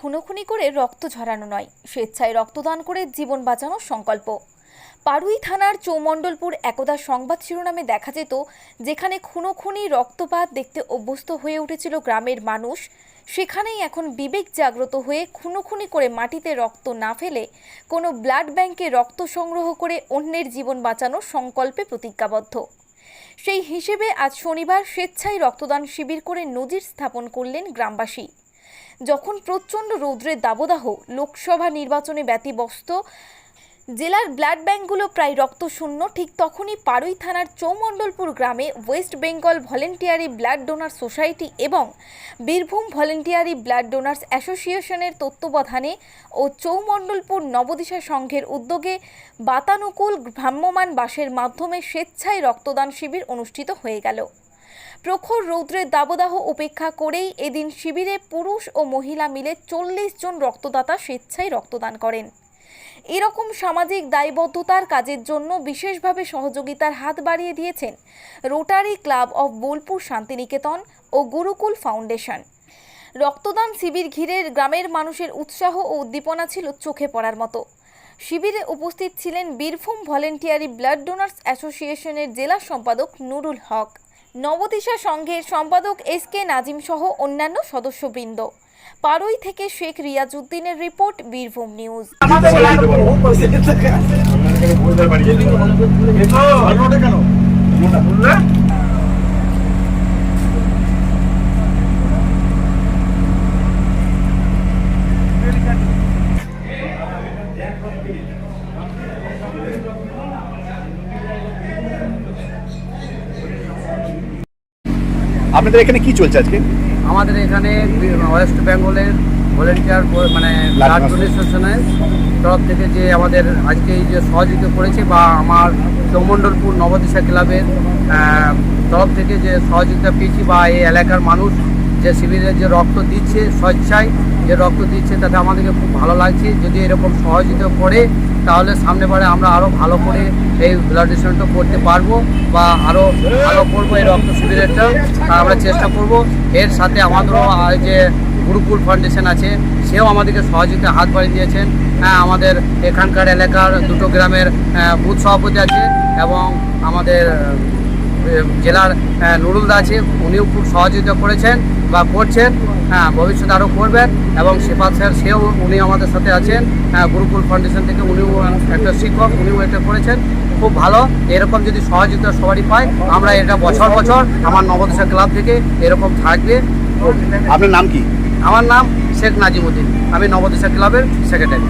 খুনোখুনি করে রক্ত ঝরানো নয়। স্বেচ্ছায় রক্তদান করে জীবন বাঁচানোর সংকল্প। পাড়ুই থানার চৌমণ্ডলপুর একদা সংবাদ শিরোনামে দেখা যেত, যেখানে খুনোখুনি রক্তপাত দেখতে অভ্যস্ত হয়ে উঠেছিল গ্রামের মানুষ। সেখানেই এখন বিবেক জাগ্রত হয়ে খুনোখুনি করে মাটিতে রক্ত না ফেলে কোনো ব্লাড ব্যাংকে রক্ত সংগ্রহ করে অন্যের জীবন বাঁচানোর সংকল্পে প্রতিজ্ঞাবদ্ধ। সেই হিসেবে আজ শনিবার স্বেচ্ছায় রক্তদান শিবির করে নজির স্থাপন করলেন গ্রামবাসী। যখন প্রচণ্ড রৌদ্রের দাবদাহ লোকসভা নির্বাচনে ব্যতিব্যস্ত, জেলার ব্লাড ব্যাঙ্কগুলো প্রায় রক্তশূন্য, ঠিক তখনই পাড়ুই থানার চৌমণ্ডলপুর গ্রামে West Bengal voluntary blood donor society এবং বীরভূম ভলেন্টিয়ারি ব্লাড ডোনার্স অ্যাসোসিয়েশনের তত্ত্বাবধানে ও চৌমণ্ডলপুর নবদিশা সংঘের উদ্যোগে বাতানুকূল ভ্রাম্যমাণ বাসের মাধ্যমে স্বেচ্ছায় রক্তদান শিবির অনুষ্ঠিত হয়ে গেল। প্রখর রৌদ্রের দাবদাহ উপেক্ষা করেই এদিন শিবিরে পুরুষ ও মহিলা মিলে চল্লিশ জন রক্তদাতা স্বেচ্ছায় রক্তদান করেন। এরকম সামাজিক দায়বদ্ধতার কাজের জন্য বিশেষভাবে সহযোগিতার হাত বাড়িয়ে দিয়েছেন rotary club of Bolpur Santiniketan O Gurukul foundation. রক্তদান শিবির ঘিরে গ্রামের মানুষের উৎসাহ ও উদ্দীপনা ছিল চোখে পড়ার মতো। শিবিরে উপস্থিত ছিলেন বীরভূম ভলেন্টিয়ারি ব্লাড ডোনার্স অ্যাসোসিয়েশনের জেলা সম্পাদক নুরুল হক। নবদিশা সংঘের সম্পাদক এস কে নাজিম সহ অন্যান্য সদস্যবৃন্দ। পারুই থেকে শেখ রিয়াজউদ্দিনের রিপোর্ট বীরভূম নিউজ। আপনাদের এখানে কি চলছে আজকে? আমাদের এখানে ওয়েস্ট বেঙ্গলের ভলেন্টিয়ার মানে ব্লাড ডোনেশনের তরফ থেকে যে আমাদের আজকে এই যে সহযোগিতা করেছে বা আমার চৌমণ্ডলপুর নবদিশা ক্লাবের তরফ থেকে যে সহযোগিতা পেয়েছি বা এই এলাকার মানুষ যে শিবিরে যে রক্ত দিচ্ছে স্বেচ্ছায় যে রক্ত দিচ্ছে তাতে আমাদেরকে খুব ভালো লাগছে। যদি এরকম সহযোগিতা করে তাহলে সামনে সামনেবারে আমরা আরও ভালো করে এই ব্লাড ডোনেশনটা করতে পারব বা আরও ভালো করব এই রক্ত শিবিরেরটা। আমরা চেষ্টা করব। এর সাথে আমাদেরও যে গুরুকুল ফাউন্ডেশন আছে, সেও আমাদেরকে সহযোগিতা হাত বাড়িয়ে দিয়েছেন। হ্যাঁ আমাদের এখানকার এলাকার দুটো গ্রামের বুথ সভাপতি আছে এবং আমাদের জেলার নুরুলদা আছে, উনিও খুব সহযোগিতা করেছেন বা করছেন। হ্যাঁ ভবিষ্যতে আরও করবেন এবং শেফাত স্যার সেও উনি আমাদের সাথে আছেন। হ্যাঁ গুরুকুল ফাউন্ডেশন থেকে উনিও একটা শিক্ষক উনিও এটা করেছেন। খুব ভালো। এরকম যদি সহযোগিতা সবারই পায় আমরা এটা বছর বছর আমার নবদেশা ক্লাব থেকে এরকম থাকবে। আপনার নাম কি? আমার নাম শেখ নাজিমুদ্দিন। আমি নবদেশা ক্লাবের secretary.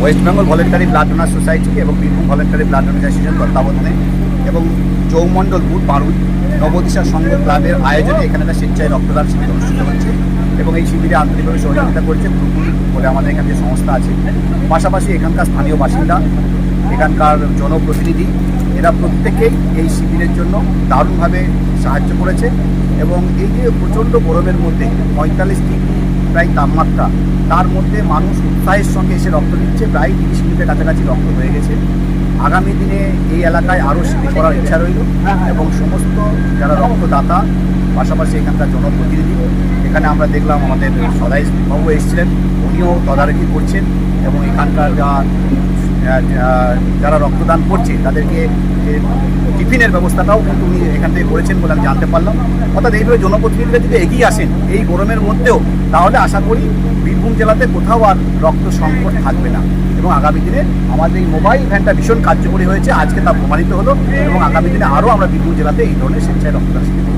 West Bengal voluntary blood donor society এবং Birbhum voluntary blood donor association তত্ত্বাবধানে এবং চৌমণ্ডলপুর পাড়ুই নবদিশা সংঘ ক্লাবের আয়োজনে এখানে একটা স্বেচ্ছায় রক্তদান শিবির অনুষ্ঠিত হচ্ছে এবং এই শিবিরে আন্তরিকভাবে সহযোগিতা করছে গ্রুপুল বলে আমাদের এখানে যে সংস্থা আছে। পাশাপাশি এখানকার স্থানীয় বাসিন্দা, এখানকার জনপ্রতিনিধি, এরা প্রত্যেকেই এই শিবিরের জন্য দারুণভাবে সাহায্য করেছে এবং এই যে প্রচণ্ড গরমের মধ্যে পঁয়তাল্লিশ ডিগ্রি প্রায় তাপমাত্রা, তার মধ্যে মানুষ উৎসাহের সঙ্গে এসে রক্ত দিচ্ছে প্রায় তিরিশ মিনিটের কাছাকাছি রক্ত হয়ে গেছে। আগামী দিনে এই এলাকায় আরও শিবির করার ইচ্ছা রইল এবং সমস্ত যারা রক্তদাতা, পাশাপাশি এখানকার জনপ্রতিনিধি, এখানে আমরা দেখলাম আমাদের সদাই বাবু এসেছিলেন, উনিও তদারকি করছেন এবং এখানকার যারা রক্তদান করছে তাদেরকে টিফিনের ব্যবস্থাটাও কিন্তু উনি এখান থেকে করেছেন বলে আমি জানতে পারলাম। অর্থাৎ এইভাবে জনপ্রতিনিধিরা যদি এগিয়ে আসেন এই গরমের মধ্যেও, তাহলে আশা করি বীরভূম জেলাতে কোথাও আর রক্ত সংকট থাকবে না। এবং আগামী দিনে আমাদের এই মোবাইল ভ্যানটা ভীষণ কার্যকরী হয়েছে আজকে তা প্রমাণিত হলো এবং আগামী দিনে আরও আমরা বীরভূম জেলাতে এই ধরনের স্বেচ্ছায় রক্তদান করব।